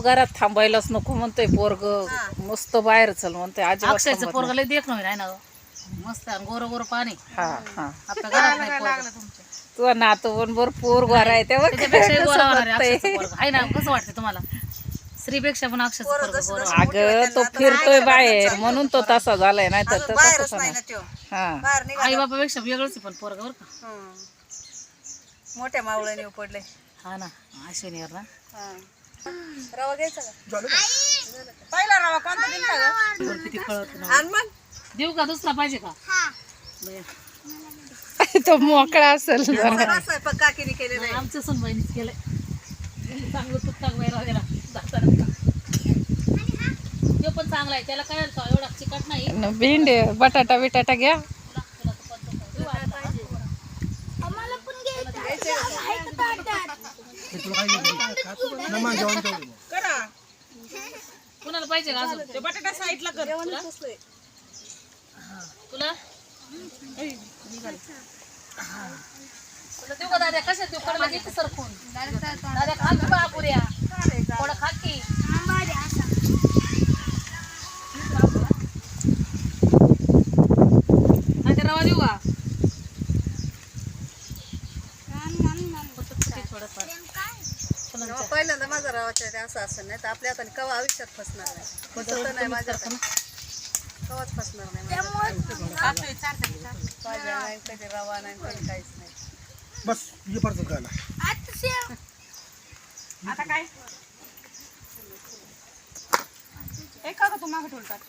घरात थांबायलाच नको म्हणतोय पोरग. हा. मस्त बाहेर चल म्हणतोय अक्षरचं थांबत पोरग. लय देख नाही ना मस्त गोर गोर पाणी. हा हा. आपल्या घरात नाही पोरगं. तुझा नातू पण भरपूर गोरा आहे गोरा होणार आहे कसं पोरगं. आहे ना कसं वाटतं तुम्हाला? स्त्रीपेक्षा पण अक्षरचं पोरं पोरगं गोरं वाटतं. अगं तो फिरतोय बाहेर म्हणून तो तसा झालाय नाही तर तो बाहेरच नाही नाही ना त्यो हा. बाहेर आई निघाला. बापापेक्षा वेगळंच आहे पण पोरगं बरं का. हं. मोठ्या मावळ्याने पडले हा ना अश्विनीवर ना. रवा घ्यायचा का? पहिला रवा कोणता दिलता ग? बरं किती कळत ना आणि मग. देऊ का दुसरा पाहिजे का. तो मोकळा असेल जरा. सगळा स्वयंपाक काकीने केलेला आहे. केलंय. चांगलं तूप टाक बाहेर राहिला जाताना. तो पण चांगला आहे. त्याला काय अर्थ? एवढा चिकट नाही. न भेंडी बटाटा बिटाटा घ्या तुला तुला तर पण तो देऊ आता. करा. कुणाला पाहिजे का अजून? ते बटाटा साईडला कर. तुला? तुला? देऊ का दादा कशा देऊ? कडला घेते सरकून? दादा खा की बापुऱ्या. थोडं खा की? थोडंफार. तेव्हा पहिल्यांदा माझा रवाच्या आहे, असं असं नाही तर आपल्या हाताने कवा आयुष्यात फसणार नाही. नाही माझ्या कवाच फसणार नाही माझ्या भाज्या नाही कधी रवा नाही कधी काहीच नाही. बस ये परत आता काय? एक का तू मागे ठेवून टाक?